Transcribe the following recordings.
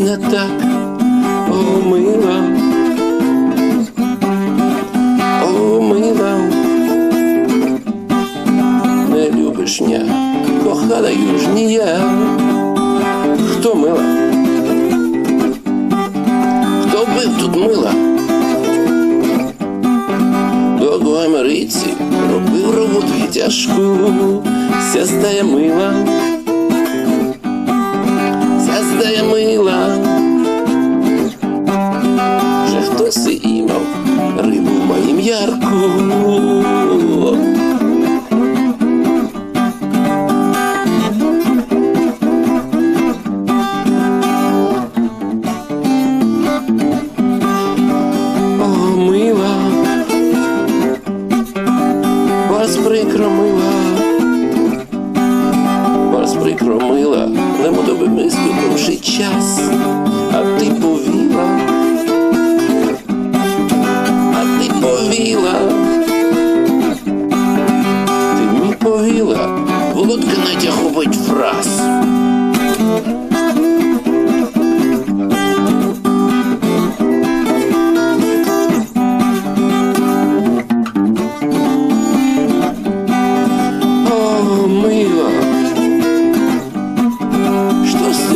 не так, о, мила, о, мила, не любиш ня, кохана już ні я. Хто мила? Хто бив тут мила? До Америці робив роботу і тяжку, ся стає мила, ся мила. Вже хтось і імав рибу моїм ярку. О, мила, вас прикро мила, вас прикро не тобі ми співши час, а ти повіла, а ти повіла, ти мій повіла, володка натягубить фраз.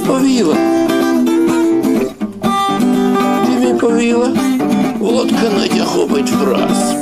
Повіла? Ти мені повіла, Володка Надя хопить враз.